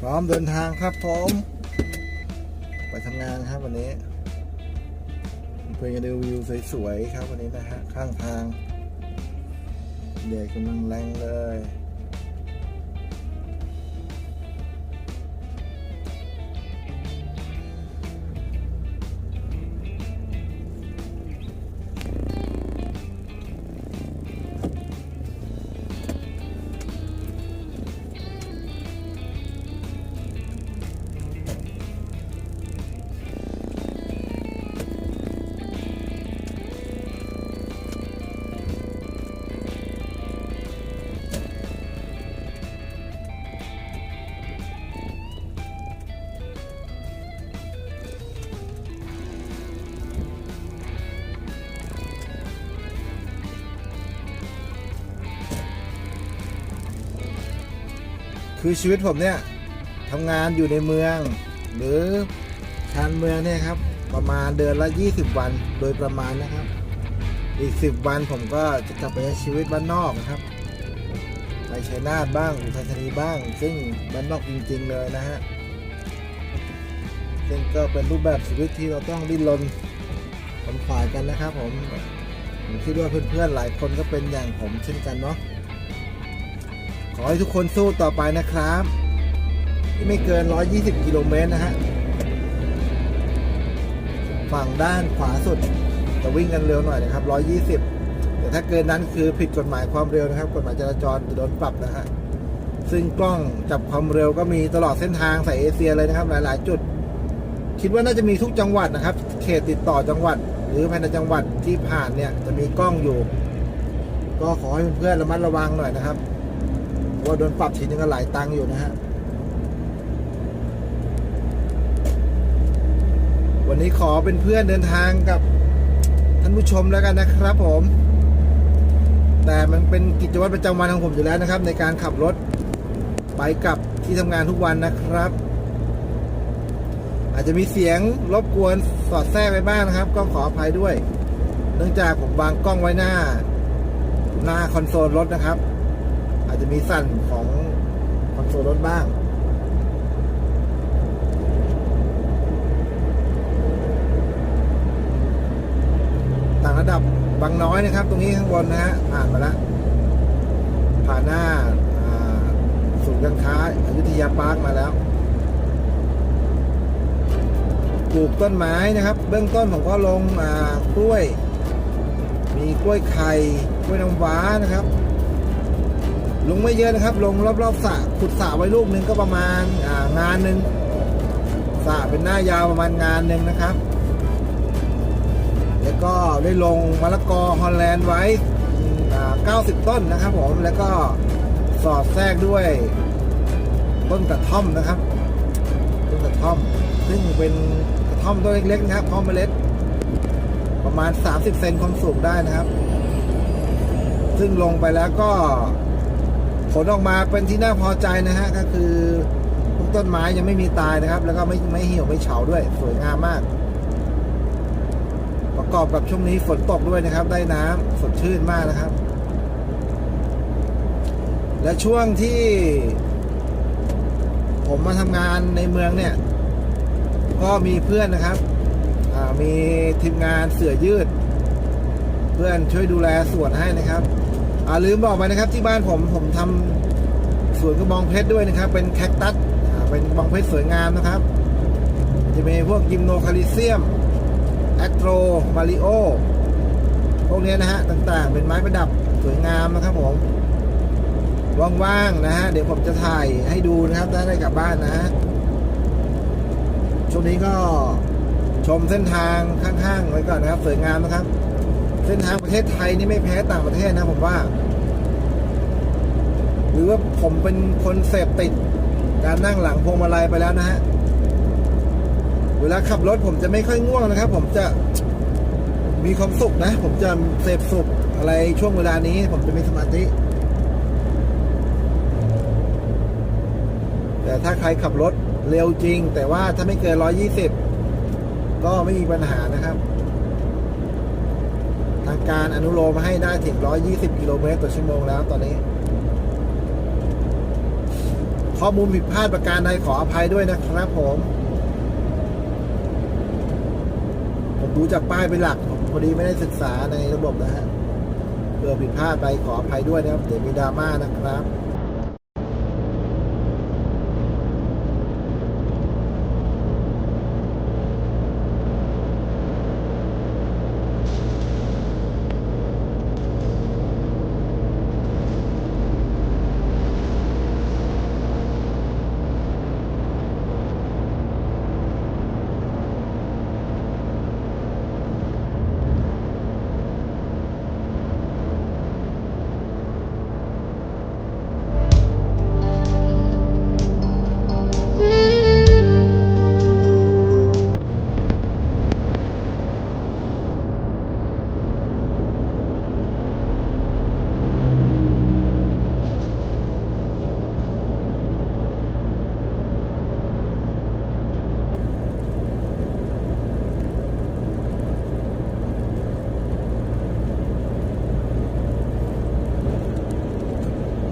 พร้อมเดินทางครับผมไปทำงานครับวันนี้ เพื่อนจะดูวิวสวยๆครับวันนี้นะฮะข้างทางแดดกำลังแรงเลย คือชีวิตผมเนี่ยทำงานอยู่ในเมือง หรือชานเมืองเนี่ยครับประมาณเดือนละ 20 วันโดยประมาณนะครับ อีก 10 วันผมก็จะกลับไปใช้ชีวิตบ้านนอกนะครับ ไปชัยนาทบ้างอุทัยธานีบ้าง ซึ่งบ้านนอกจริง ๆ เลยนะฮะซึ่งก็เป็นรูปแบบชีวิตที่เราต้องดิ้นรนขนขวายกันนะครับ ผมผมคิดว่าเพื่อนๆหลายคนก็เป็นอย่างผมเช่นกันเนาะ ขอให้ทุกคนสู้ต่อไปนะครับที่ไม่เกิน 120 กิโลเมตรนะฮะ ฝั่งด้านขวาสุด จะวิ่งกันเร็วหน่อยนะครับ 120 แต่ถ้าเกินนั้นคือผิดกฎหมายความเร็วนะครับ กฎหมายจราจรจะโดนปรับนะฮะ ซึ่งกล้องจับความเร็วก็มีตลอดเส้นทางสายเอเชียเลยนะครับ หลาย ๆ จุด คิดว่าน่าจะมีทุกจังหวัดนะครับ เขตติดต่อจังหวัด หรือภายในจังหวัดที่ผ่านเนี่ยจะมีกล้องอยู่ ก็ขอให้เพื่อนๆระมัดระวังหน่อยนะครับ ว่าโดนปรับทีนึงก็หลายตังค์อยู่นะฮะ วันนี้ขอเป็นเพื่อนเดินทางกับท่านผู้ชมแล้วกันนะครับผม แต่มันเป็นกิจวัตรประจำวันของผมอยู่แล้วนะครับ ในการขับรถไปกลับที่ทำงานทุกวันนะครับ อาจจะมีเสียงรบกวนสอดแทรกไปบ้างนะครับ ก็ขออภัยด้วย เนื่องจากผมวางกล้องไว้หน้า หน้าคอนโซลรถนะครับ จจะมีสั่นของคอนโซลรถบ้างต่างระดับบางน้อยนะครับ ตรงนี้ข้างบนนะฮะผ่านมาแล้วผ่านหน้าศูนย์การค้าอายุทยาพาร์คมาแล้วปลูกต้นไม้นะครับ เบื้องต้นผมก็ลงกล้วย มีกล้วยไข่กล้วยน้ำว้านะครับ ลงไม่เยอะนะครับ ลงรอบๆสระขุดสระไว้ลูกหนึ่งก็ประมาณางานหนึ่งสระเป็นหน้ายาวประมาณงานหนึ่งนะครับ แล้วก็ได้ลงมะละกอฮอลแลนด์ไว้อ่า90 ต้นนะครับผมแล้วก็สอดแทรกด้วยต้นกระท่อมนะครับต้นกระท่อม ซึ่งเป็นกระท่อมต้นเล็กๆนะครับเพาะเมล็ดประมาณ 30 เซนความสูงได้นะครับ ซึ่งลงไปแล้วก็ ลออกมาเป็นที่น่าพอใจนะฮะก็คือพวกต้นไม้ยังไม่มีตายนะครับ แล้วก็ไม่ไม่เหี่ยวไม่เฉาด้วย สวยงามมาก ประกอบกับช่วงนี้ฝนตกด้วยนะครับ ได้น้ำสดชื่นมากนะครับ และช่วงที่ ผมมาทำงานในเมืองเนี่ย ก็มีเพื่อนนะครับมีทีมงานเสือยืด เพื่อนช่วยดูแลสวนให้นะครับ อ่าลืมบอกไปนะครับที่บ้านผมผมทำสวนกระบองเพชรด้วยนะครับ เป็นแคคตัสเป็นกระบองเพชรสวยงามนะครับ จะมีพวกยิมโนคาลิเซียมแอตโรมาริโอพวกนี้นะฮะต่างๆ เป็นไม้ประดับสวยงามนะครับผมว่างๆนะฮะเดี๋ยวผมจะถ่ายให้ดูนะครับถ้าได้กลับบ้านนะฮะช่วงนี้ก็ชมเส้นทางข้างๆไว้ก่อนนะครับ สวยงามนะครับ เส้นทางประเทศไทยนี่ไม่แพ้ต่างประเทศนะผมว่า หรือว่าผมเป็นคนเสพติด การนั่งหลังพวงมาลัยไปแล้วนะฮะ เวลาขับรถผมจะไม่ค่อยง่วงนะครับ ผมจะมีความสุขนะ ผมจะเสพสุขอะไรช่วงเวลานี้ ผมจะมีสมาธิแต่ถ้าใครขับรถเร็วจริง แต่ว่าถ้าไม่เกิน 120 ก็ไม่มีปัญหานะครับ ทางการอนุโลมให้ได้ถึง 120 กิโลเมตรต่อชั่วโมงแล้วตอนนี้ ข้อมูลผิดพลาดประการใดขออภัยด้วยนะครับผม ผมดูจากป้ายเป็นหลัก ผมพอดีไม่ได้ศึกษาในระบบนะฮะเผื่อผิดพลาดไปขออภัยด้วยนะครับ เดี๋ยวมีดราม่านะครับ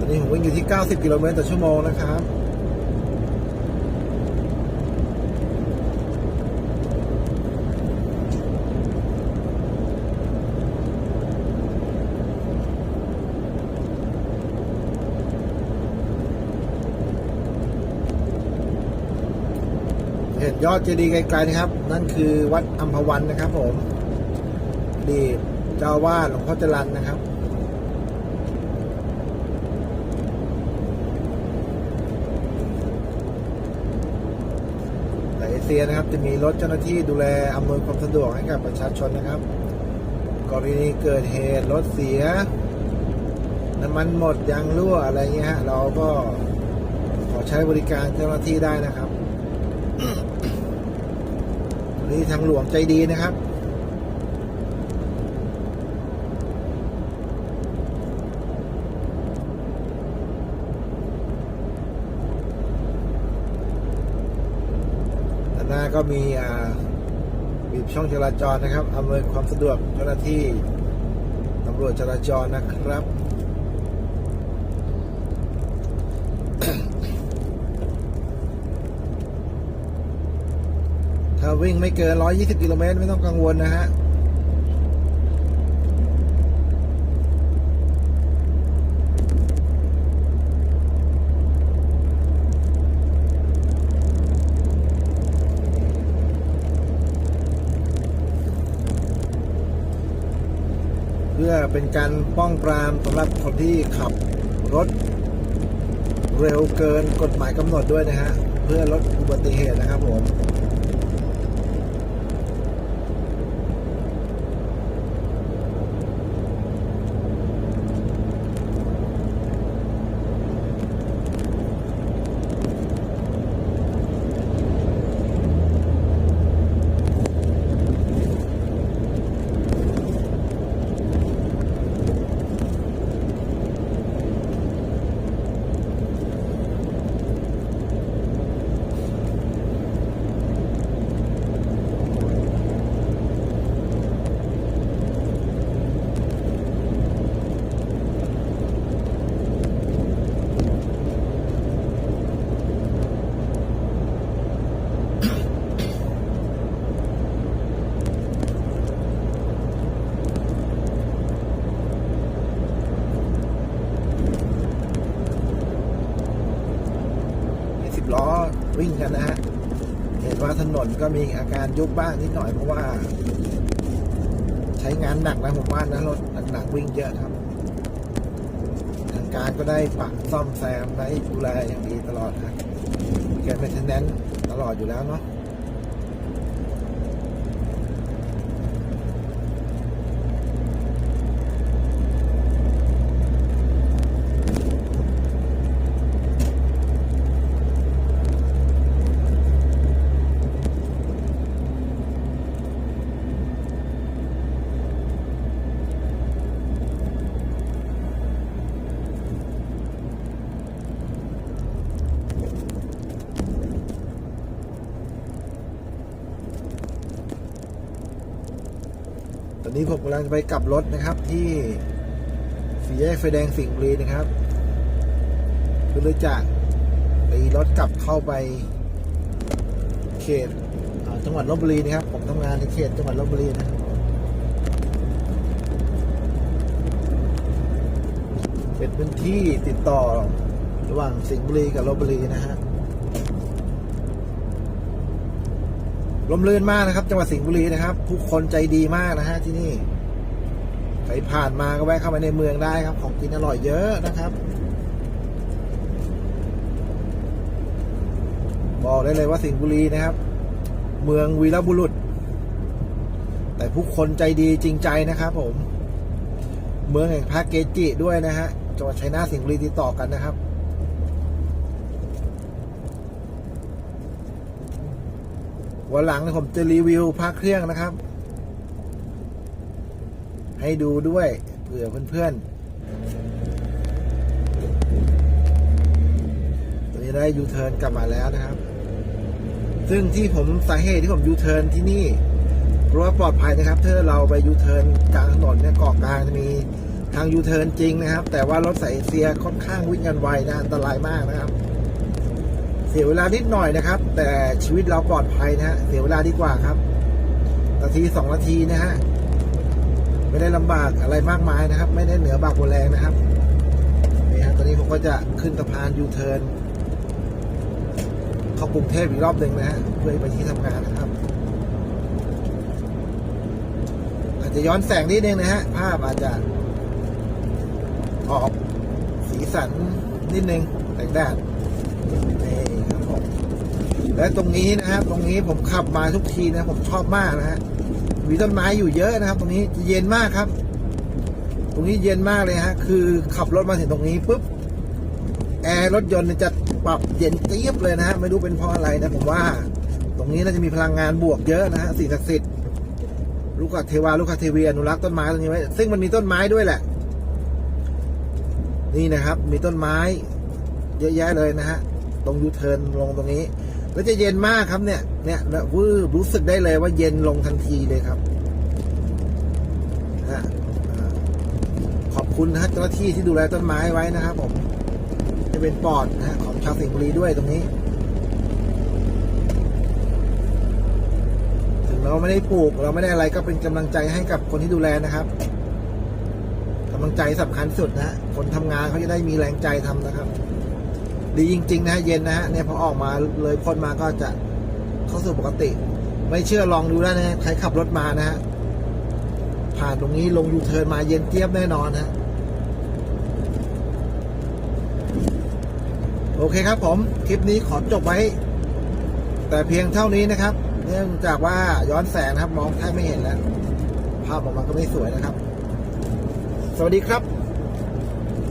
อนนี้ผมวิ่งอยู่ที่ 90 กิโลเมตรต่อชั่วโมงนะครับเห็นยอดเจดีย์ไกลๆนะครับ นั่นคือวัดอัมพวันนะครับผมดีเจ้าอาวาดหลวงพ่อจรันนะครับ เซียนะครับ จะมีรถเจ้าหน้าที่ดูแลอำนวยความสะดวกให้กับประชาชนนะครับ กรณีเกิดเหตุรถเสีย น้ำมันหมดยางรั่วอะไรเงี้ยฮะเราก็ขอใช้บริการเจ้าหน้าที่ได้นะครับวันนี้ทางหลวงใจดีนะครับ น้าก็มีอ่าบีบช่องจราจรนะครับอำนวยความสะดวกเจ้าหน้าที่ตำรวจจราจรนะครับถ้าวิ่งไม่เกิน 120 กิโลเมตรไม่ต้องกังวลนะฮะ พื่อเป็นการป้องปรามสำหรับคนที่ขับรถเร็วเกินกฎหมายกำหนดด้วยนะฮะ เพื่อลดอุบัติเหตุนะครับผมสิบล้อวิ่งกันนะฮะ เห็นว่าถนน ก็มีอาการยุบบ้างนิดหน่อยเพราะว่า ใช้งานหนักนะผมว่านะรถหนักๆวิ่งเยอะครับ ทางการก็ได้ปักซ่อมแซมได้ดูแลอย่างดีตลอดครับแกเป็นเทนแนนตลอดอยู่แล้วเนาะ นนี้ผมกำลังจะไปกลับรถนะครับที่สี่แยกไฟแดงสิงห์บุรีนะครับเพื่อจะตีรถกลับเข้าไป เขตจังหวัดลบบุรีนะครับ ผมทำงานในเขตจังหวัดลบบุรีนะเป็นพื้นที่ติดต่อระหว่างสิงห์บุรีกับลบบุรีนะฮะ ลมลื่นมากนะครับ จังหวัดสิงห์บุรีนะครับผู้คนใจดีมากนะฮะที่นี่ใครผ่านมาก็แวะเข้ามาในเมืองได้ครับ ของกินอร่อยเยอะนะครับ บอกได้เลยว่าสิงห์บุรีนะครับ เมืองวีรบุรุษ แต่ผู้คนใจดีจริงใจนะครับ ผม เมืองแห่งพระเกจิด้วยนะฮะจังหวัดชัยนาทสิงห์บุรีติดต่อกันนะครับ วันหลังผมจะรีวิวพระเครื่องนะครับ ให้ดูด้วยเผื่อเพื่อนๆตอนนี้ได้ยูเทิร์นกลับมาแล้วนะครับ ซึ่งที่ผมสาเหตุที่ผมยูเทิร์นที่นี่ เพราะว่าปลอดภัยนะครับ ถ้าเราไปยูเทิร์นกลางถนนเนี่ยเกาะกลางจะมีทางยูเทิร์นจริงนะครับ แต่ว่ารถสายเอเชียค่อนข้างวิ่งกันไวนะอันตรายมากนะครับ สียเวลานิดหน่อยนะครับ แต่ชีวิตเราปลอดภัยนะฮะเสียเวลาดีกว่าครับนาทีสองนาทีนะฮะไม่ได้ลำบากอะไรมากมายนะครับ ไม่ได้เหนือบากกว่าแรงนะครับนี่ฮะตอนนี้ผมก็จะขึ้นสะพานยูเทิร์นเข้ากรุงเทพอีกรอบหนึ่งนะฮะเพื่อไปที่ทำงานนะครับ อาจจะย้อนแสงนิดนึงนะฮะภาพอาจจะออกสีสันนิดนึงแสงแดด นี่ครับผมและตรงนี้นะครับ ตรงนี้ผมขับมาทุกทีนะผมชอบมากนะฮะมีต้นไม้อยู่เยอะนะครับ ตรงนี้เย็นมากครับ ตรงนี้เย็นมากเลยฮะ คือขับรถมาถึงตรงนี้ปุ๊บแอร์รถยนต์เนี่ยจะปรับเย็นเจี๊ยบเลยนะฮะไม่รู้เป็นเพราะอะไรนะผมว่า ตรงนี้น่าจะมีพลังงานบวกเยอะนะฮะสิ่งศักดิ์สิทธิ์ลูกขเทวาลูกขเทวีอนุรักษ์ต้นไม้ตรงนี้ไว้ซึ่งมันมีต้นไม้ด้วยแหละ นี่นะครับ มีต้นไม้ เยอะแยะเลยนะฮะ ตรงยูเทิร์นลงตรงนี้ แล้วจะเย็นมากครับเนี่ย เนี่ยนะวืบรู้สึกได้เลยว่าเย็นลงทันทีเลยครับนะขอบคุณนะเจ้าหน้าที่ที่ดูแลต้นไม้ไว้นะครับผมจะเป็นปอดนะของชาวสิงห์บุรีด้วยตรงนี้ ถึงเราไม่ได้ปลูกเราไม่ได้อะไรก็เป็นกำลังใจให้กับคนที่ดูแลนะครับกำลังใจสำคัญสุดนะฮะคนทำงานเขาจะได้มีแรงใจทำนะครับ ดีจริงๆนะเย็นนะฮะเนี่ยพอออกมาเลยพ้นมาก็จะเข้าสู่ปกติ ไม่เชื่อลองดูได้นะฮะใครขับรถมานะฮะผ่านตรงนี้ลงยูเทิร์นมาเย็นเจี๊ยบแน่นอนนะฮะโอเคครับผม คลิปนี้ขอจบไว้ แต่เพียงเท่านี้นะครับ เนื่องจากว่าย้อนแสงนะครับ มองแทบไม่เห็นแล้ว ภาพออกมาก็ไม่สวยนะครับ สวัสดีครับ